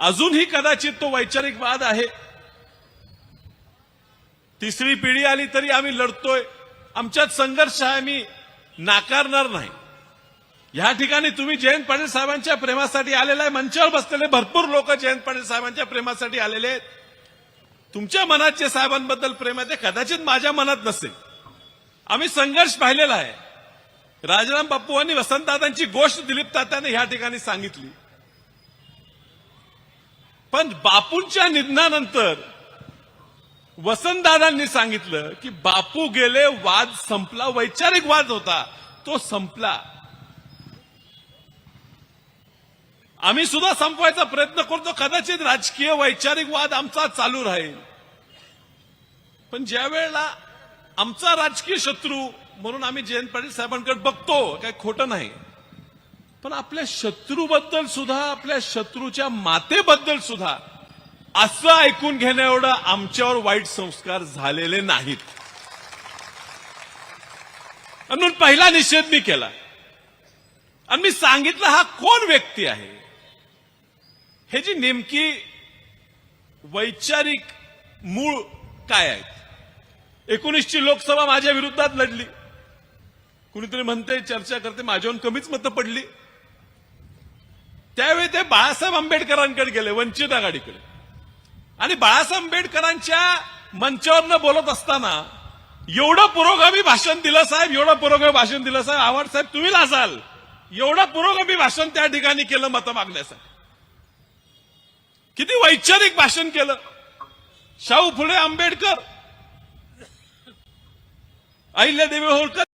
अजूनही कदाचित तो वैचारिक वाद आहे. तिसरी पिढी आली तरी आम्ही लढतोय. आमच्यात संघर्ष आहे आम्ही नाकारणार नाही. या ठिकाणी तुम्ही जयंत पाटील साहेबांच्या प्रेमासाठी आलेला आहे मंचावर बसलेले भरपूर लोक जयंत पाटील साहेबांच्या प्रेमासाठी आलेले आहेत. तुमच्या मनात जे साहेबांबद्दल प्रेम आहे ते कदाचित माझ्या मनात नसेल. आम्ही संघर्ष पाहिलेला आहे. राजाराम बापू यांनी वसंतदादांची गोष्ट दिलीप तात्याने या ठिकाणी सांगितली. पण बापूंच्या निधनानंतर वसंतदादांनी सांगितलं की बापू गेले वाद संपला वैचारिक वाद होता तो संपला. आम्ही सुद्धा संपवायचा प्रयत्न करतो कदाचित राजकीय वैचारिक वाद आमचा चालू राहील. पण ज्या वेळेला आमचा राजकीय शत्रू म्हणून आम्ही जयंत पाटील साहेबांकडे बघतो काय खोटं नाही. पण आपल्या शत्रूबद्दल सुद्धा आपल्या शत्रूच्या मातेबद्दल सुद्धा असं ऐकून घेण्या एवढं आमच्यावर वाईट संस्कार झालेले नाहीत. म्हणून पहिला निषेध मी केला. आणि मी सांगितलं हा कोण व्यक्ती आहे? हे जी नेमकी वैचारिक मूळ काय आहेत? एकोणीसची लोकसभा माझ्या विरोधात लढली. कुणीतरी म्हणते चर्चा करते माझ्याहून कमीच मतं पडली. त्यावेळी ते बाळासाहेब आंबेडकरांकडे गेले वंचित आघाडीकडे. आणि बाळासाहेब आंबेडकरांच्या मंचावरनं बोलत असताना एवढं पुरोगामी भाषण दिलं साहेब एवढं पुरोगामी भाषण दिलं साहेब आवड साहेब तुम्ही लाजाल. एवढं पुरोगामी भाषण त्या ठिकाणी केलं मतं मागण्यासाठी. किती वैचारिक भाषण केलं. शाहू फुले आंबेडकर. अहिल्यादेवी होळकर.